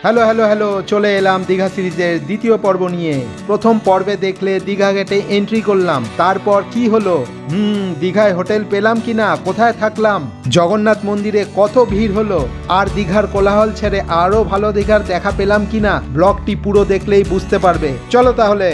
Hello hello hello, চলে এলাম দীঘা সিরিজের দ্বিতীয় পর্ব নিয়ে। প্রথম পর্বে দেখলে দীঘা গেটে এন্ট্রি করলাম, তারপর কি হলো? হুম, দীঘায় হোটেল পেলাম কিনা, কোথায় থাকলাম? জগন্নাথ মন্দিরে কত ভিড় হলো? আর দীঘার কোলাহল ছেড়ে আরও ভালো দীঘার দেখা পেলাম কিনা? ব্লগটি পুরো দেখলেই বুঝতে পারবে। চলো তাহলে।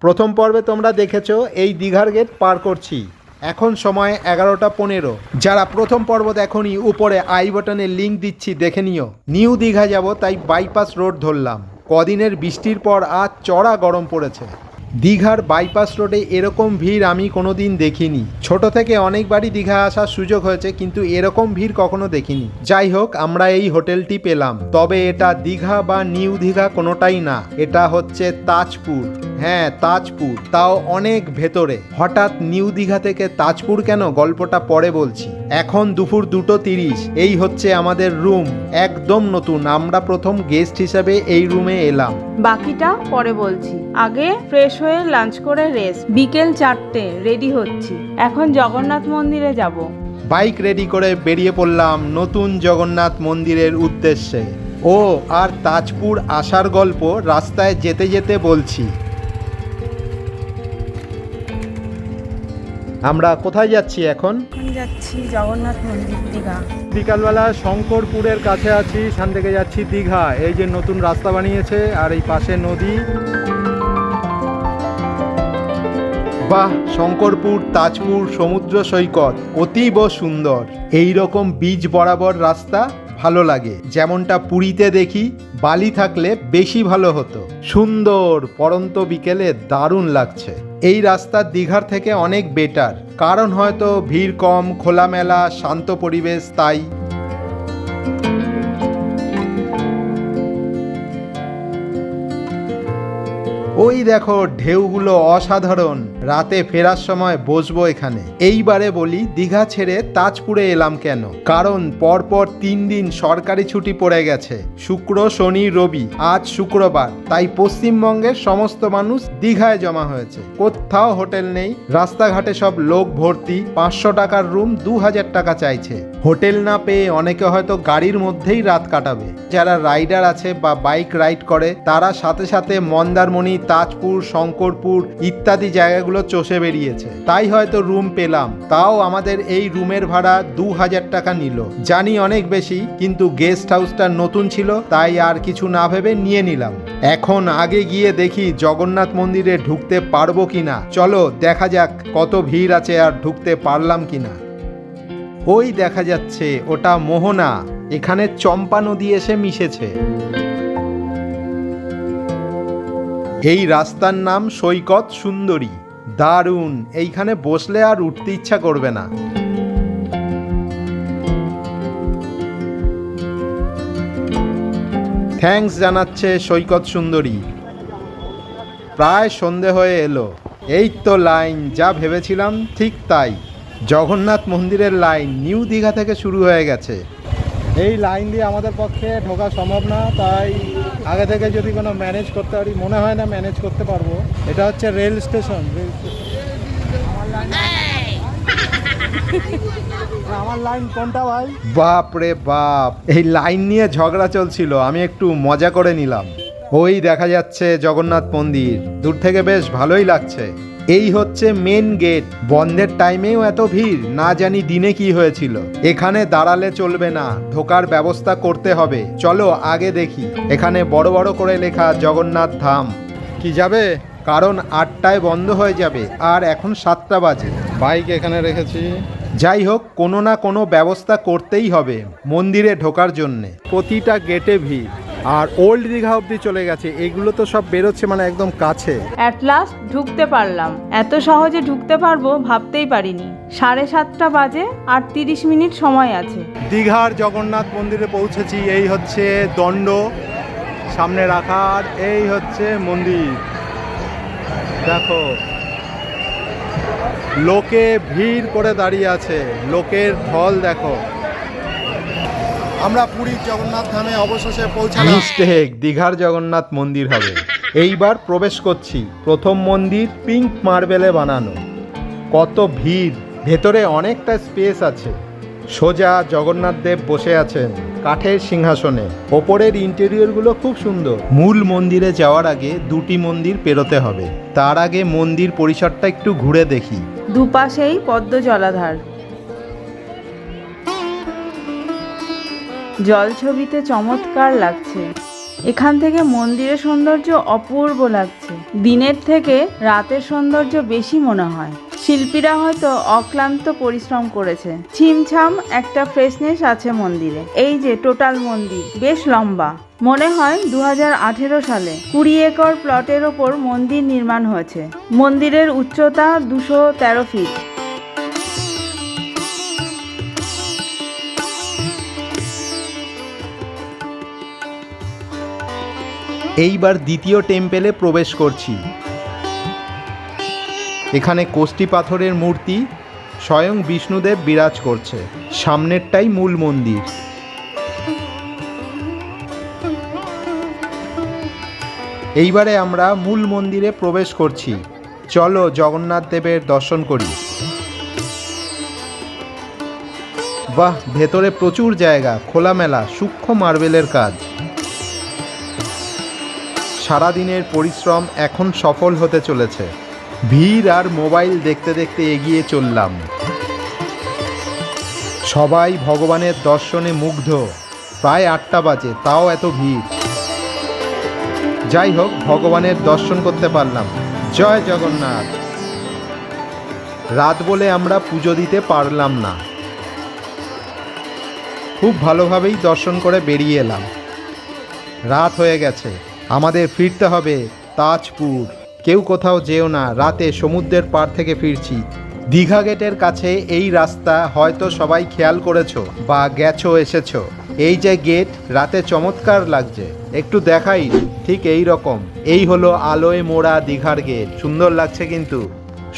প্রথম পর্বে তোমরা দেখেছ, এই দীঘার গেট পার করছি। এখন সময় এগারোটা পনেরো। যারা প্রথম পর্ব দেখনি, উপরে আই বটনে লিঙ্ক দিচ্ছি, দেখে নিও। নিউ দীঘা যাব, তাই বাইপাস রোড ধরলাম। কদিনের বৃষ্টির পর আজ চড়া গরম পড়েছে। দীঘার বাইপাস রোডে এরকম ভিড় আমি কোনোদিন দেখিনি। ছোট থেকে অনেকবারই দীঘা আসার সুযোগ হয়েছে, কিন্তু এরকম ভিড় কখনো দেখিনি। যাই হোক, আমরা এই হোটেলটি পেলাম। তবে এটা দীঘা বা নিউ দীঘা কোনোটাই না। এটা হচ্ছে তাজপুর। হ্যাঁ তাজপুর। তাও অনেক ভেতরে। হঠাৎ নিউ দীঘা থেকে তাজপুর কেন? গল্পটা পরে বলছি। এখন দুপুর দুটো তিরিশ। এই হচ্ছে আমাদের রুম। একদম নতুন। আমরা প্রথম গেস্ট হিসাবে এই রুমে এলাম। বাকিটা পরে বলছি। আগে ফ্রেশ হয়ে লাঞ্চ করে রেস্ট। বিকেল চারটে। রেডি হচ্ছি। এখন জগন্নাথ মন্দিরে যাব। বাইক রেডি করে বেরিয়ে পড়লাম নতুন জগন্নাথ মন্দিরের উদ্দেশ্যে। ও আর তাজপুর আসার গল্প রাস্তায় যেতে যেতে বলছি। আমরা কোথায় যাচ্ছি এখন? যাচ্ছি জগন্নাথ মন্দির দীঘা। বিকালবেলা শঙ্করপুরের কাছে আছি এখান থেকে যাচ্ছি দীঘা। এই যে নতুন রাস্তা বানিয়েছে আর এই পাশে নদী। বাহ শঙ্করপুর তাজপুর সমুদ্র সৈকত অতীব সুন্দর। এই রকম বীজ বরাবর রাস্তা? ভালো লাগে। যেমনটা পুরীতে দেখি, বালি থাকলে বেশি ভালো হতো। সুন্দর, পরন্ত বিকেলে দারুণ লাগছে। এই রাস্তা দীঘার থেকে অনেক বেটার কারণ হয়তো ভিড় কম, খোলামেলা, শান্ত পরিবেশ, তাই ওই দেখো, ঢেউগুলো অসাধারণ। রাতে ফেরার সময় বসবো এখানে। এইবারে বলি, দীঘা ছেড়ে তাজপুরে এলাম কেন? কারণ পরপর তিন দিন সরকারি ছুটি পড়ে গেছে। শুক্র, শনি, রবি, আজ শুক্রবার। তাই পশ্চিমবঙ্গের সমস্ত মানুষ দীঘায় জমা হয়েছে। কোথাও হোটেল নেই, রাস্তাঘাটে সব লোক ভর্তি, পাঁচশো টাকার রুম দু হাজার টাকা চাইছে। হোটেল না পেয়ে অনেকে হয়তো গাড়ির মধ্যেই রাত কাটাবে। যারা রাইডার আছে বা বাইক রাইড করে, তারা সাথে সাথে মন্দারমণি তাজপুর শঙ্করপুর ইত্যাদি জায়গাগুলো চষে বেরিয়েছে। তাই হয়তো রুম পেলাম। তাও আমাদের এই রুমের ভাড়া দু হাজার টাকা নিল। জানি অনেক বেশি, কিন্তু গেস্ট হাউসটা নতুন ছিল, তাই আর কিছু না ভেবে নিয়ে নিলাম। এখন আগে গিয়ে দেখি জগন্নাথ মন্দিরে ঢুকতে পারব কিনা। চলো, দেখা যাক কত ভিড় আছে আর ঢুকতে পারলাম কিনা। ওই দেখা যাচ্ছে, ওটা মোহনা। এখানে চম্পা নদী এসে মিশেছে। এই রাস্তার নাম সৈকত সুন্দরী। দারুণ। এইখানে বসলে আর উঠতে ইচ্ছা করবে না। থ্যাঙ্কস জানাচ্ছে সৈকত সুন্দরী। প্রায় সন্ধে হয়ে এলো। এই তো লাইন, যা ভেবেছিলাম ঠিক তাই। জগন্নাথ মন্দিরের লাইন নিউ দীঘা থেকে শুরু হয়ে গেছে। এই লাইন দিয়ে আমাদের পক্ষে ঢোকা সম্ভব না, তাই আগে থেকে যদি কোনো ম্যানেজ করতে পারি, মনে হয় না ম্যানেজ করতে পারব। এটা হচ্ছে রেল স্টেশন, রেল আমার লাইন কোনটা ভাই? বাপ রে বাপ, এই লাইন নিয়ে ঝগড়া চলছিল, আমি একটু মজা করে নিলাম। ওই দেখা যাচ্ছে জগন্নাথ মন্দির, দূর থেকে বেশ ভালোই লাগছে। এই হচ্ছে মেন গেট বন্ধের টাইমেও এত ভিড় না জানি দিনে কি হয়েছিল। এখানে দাঁড়ালে চলবে না ঢোকার ব্যবস্থা করতে হবে। চলো আগে দেখি। এখানে বড় বড় করে লেখা জগন্নাথ ধাম। কি যাবে? কারণ আটটায় বন্ধ হয়ে যাবে আর এখন সাতটা বাজে। বাইক এখানে রেখেছি। যাই হোক কোনো না কোনো ব্যবস্থা করতেই হবে মন্দিরে ঢোকার জন্যে। প্রতিটা গেটে ভিড়। আর ওল্ড দীঘা অবধি চলে গেছে। এগুলো তো সব বেরোচ্ছে মানে একদম কাছে। অ্যাট লাস্ট ঢুকতে পারলাম। এত সহজে ঢুকতে পারব ভাবতেই পারিনি। সাড়ে সাতটা বাজে আর তিরিশ মিনিট সময় আছে। দীঘার জগন্নাথ মন্দিরে পৌঁছেছি। এই হচ্ছে দণ্ড সামনে রাখার এই হচ্ছে মন্দির। দেখো। লোকে ভিড় করে দাঁড়িয়ে আছে। লোকের ঢল দেখো। আমরা পুরীর জগন্নাথ ধামে অবশেষে পৌঁছালাম। মিস্টেক দীঘার জগন্নাথ মন্দির হবে। এইবার প্রবেশ করছি প্রথম মন্দির পিঙ্ক মার্বেলে বানানো। কত ভিড় ভেতরে অনেকটা স্পেস আছে। সোজা জগন্নাথ দেব বসে আছেন কাঠের সিংহাসনে। ওপরের ইন্টেরিয়রগুলো খুব সুন্দর। মূল মন্দিরে যাওয়ার আগে দুটি মন্দির পেরোতে হবে। তার আগে মন্দির পরিসরটা একটু ঘুরে দেখি। দুপাশেই পদ্ম জলাধার জলছবিতে চমৎকার লাগছে। এখান থেকে মন্দিরের সৌন্দর্য অপূর্ব লাগছে। দিনের থেকে রাতের সৌন্দর্য বেশি মনে হয়। শিল্পীরা হয়তো অক্লান্ত পরিশ্রম করেছে। ছিমছাম একটা ফ্রেশনেস আছে মন্দিরে। এই যে টোটাল মন্দির, বেশ লম্বা। মনে হয় দু হাজার আঠেরো সালে কুড়ি একর প্লটের ওপর মন্দির নির্মাণ হয়েছে। মন্দিরের উচ্চতা দুশো তেরো ফিট। এইবার দ্বিতীয় টেম্পেলে প্রবেশ করছি। এখানে কোষ্টি পাথরের মূর্তি স্বয়ং বিষ্ণুদেব বিরাজ করছে। সামনেরটাই মূল মন্দির। এইবারে আমরা মূল মন্দিরে প্রবেশ করছি। চলো জগন্নাথ দেবের দর্শন করি। বাহ, ভেতরে প্রচুর জায়গা, খোলামেলা, সূক্ষ্ম মার্বেলের কাজ। সারাদিনের পরিশ্রম এখন সফল হতে চলেছে। ভিড় আর মোবাইল দেখতে দেখতে এগিয়ে চললাম। সবাই ভগবানের দর্শনে মুগ্ধ। প্রায় আটটা বাজে, তাও এত ভিড়। যাই হোক, ভগবানের দর্শন করতে পারলাম। জয় জগন্নাথ। রাত বলে আমরা পুজো দিতে পারলাম না। খুব ভালোভাবেই দর্শন করে বেরিয়ে এলাম। রাত হয়ে গেছে। আমাদের ফিরতে হবে তাজপুর। কেউ কোথাও যেও না, রাতে সমুদ্রের পার থেকে ফিরছি। দীঘা গেটের কাছে এই রাস্তা হয়তো সবাই খেয়াল করেছ বা গেছো, এসেছ। এই যে গেট, রাতে চমৎকার লাগছে। একটু দেখাই, ঠিক এই রকম। এই হলো আলোয় মোড়া দীঘার গেট। সুন্দর লাগছে কিন্তু।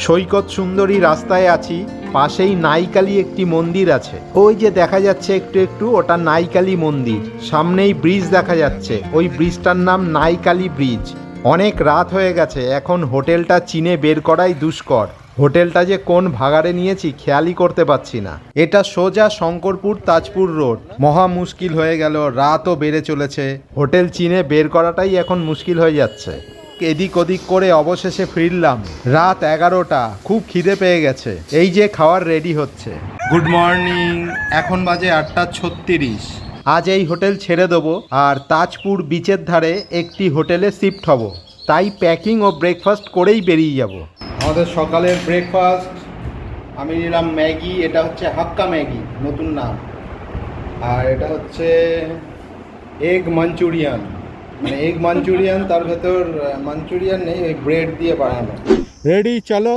সৈকত সুন্দরী রাস্তায় আছি, পাশেই নাইকালি একটি মন্দির আছে। ওই যে দেখা যাচ্ছে একটু একটু, ওটা নাইকালি মন্দির। সামনেই ব্রিজ দেখা যাচ্ছে। ওই ব্রিজটার নাম নাইকালি ব্রিজ। অনেক রাত হয়ে গেছে, এখন হোটেলটা চিনে বের করাই দুষ্কর। হোটেলটা যে কোন ভাগাড়ে নিয়েছি, খেয়ালই করতে পারছি না। এটা সোজা শঙ্করপুর তাজপুর রোড। মহা মুশকিল হয়ে গেল, রাতও বেড়ে চলেছে। হোটেল চিনে বের করাটাই এখন মুশকিল হয়ে যাচ্ছে। এদিক ওদিক করে অবশেষে ফিরলাম। রাত এগারোটা খুব খিদে পেয়ে গেছে। এই যে খাওয়ার রেডি হচ্ছে। গুড মর্নিং এখন বাজে আটটা ছত্রিশ। আজ এই হোটেল ছেড়ে দেবো আর তাজপুর বিচের ধারে একটি হোটেলে শিফট হব। তাই প্যাকিং ও ব্রেকফাস্ট করেই বেরিয়ে যাব। আমাদের সকালের ব্রেকফাস্ট আমি নিলাম ম্যাগি এটা হচ্ছে হাক্কা ম্যাগি নতুন নাম। আর এটা হচ্ছে এগ মাঞ্চুরিয়ান। মানে এগ মাঞ্চুরিয়ান তার ভেতর মাঞ্চুরিয়ান নেই ওই ব্রেড দিয়ে বানানো। রেডি চলো।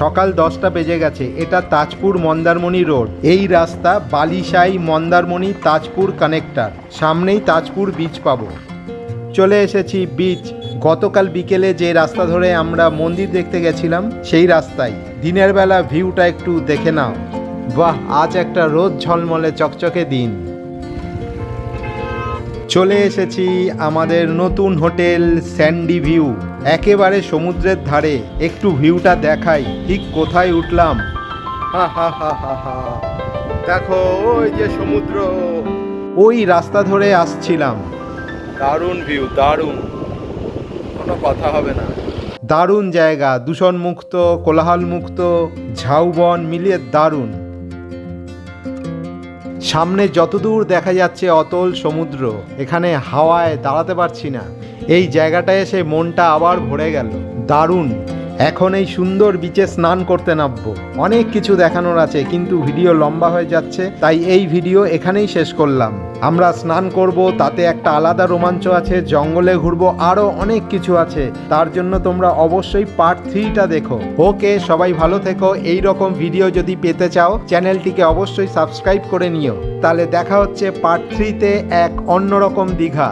সকাল দশটা বেজে গেছে এটা তাজপুর মন্দারমণি রোড। এই রাস্তা বালিশাই মন্দারমণি তাজপুর কানেক্টার। সামনেই তাজপুর বিচ পাবো। চলে এসেছি বিচ গতকাল বিকেলে যে রাস্তা ধরে আমরা মন্দির দেখতে গেছিলাম সেই রাস্তায়। দিনের বেলা ভিউটা একটু দেখে নাও। বাহ আজ একটা রোদ ঝলমলে চকচকে দিন। চলে এসেছি আমাদের নতুন হোটেল স্যান্ডি ভিউ। একেবারে সমুদ্রের ধারে একটু ভিউটা দেখাই ঠিক কোথায় উঠলাম? হা হা হা হা হা। দেখো ওই যে সমুদ্র। ওই রাস্তা ধরে আসছিলাম। দারুণ ভিউ দারুণ। কোনো কথা হবে না। দারুণ জায়গা দূষণ মুক্ত কোলাহল মুক্ত ঝাউবন মিলিয়ে দারুণ। সামনে যতদূর দেখা যাচ্ছে অতল সমুদ্র, এখানে হাওয়ায় দাঁড়াতে পারছি না। এই জায়গাটায় এসে মনটা আবার ভরে গেল। দারুণ! এখন এই সুন্দর বিচে স্নান করতে নামবো। অনেক কিছু দেখানোর আছে, কিন্তু ভিডিও লম্বা হয়ে যাচ্ছে, তাই এই ভিডিও এখানেই শেষ করলাম। আমরা স্নান করব, তাতে একটা আলাদা রোমাঞ্চ আছে, জঙ্গলে ঘুরবো আরও অনেক কিছু আছে। তার জন্য তোমরা অবশ্যই পার্ট থ্রিটা দেখো। ওকে, সবাই ভালো থেকো। এই রকম ভিডিও যদি পেতে চাও, চ্যানেলটিকে অবশ্যই সাবস্ক্রাইব করে নিও। তাহলে দেখা হচ্ছে পার্ট থ্রিতে এক অন্যরকম দীঘা।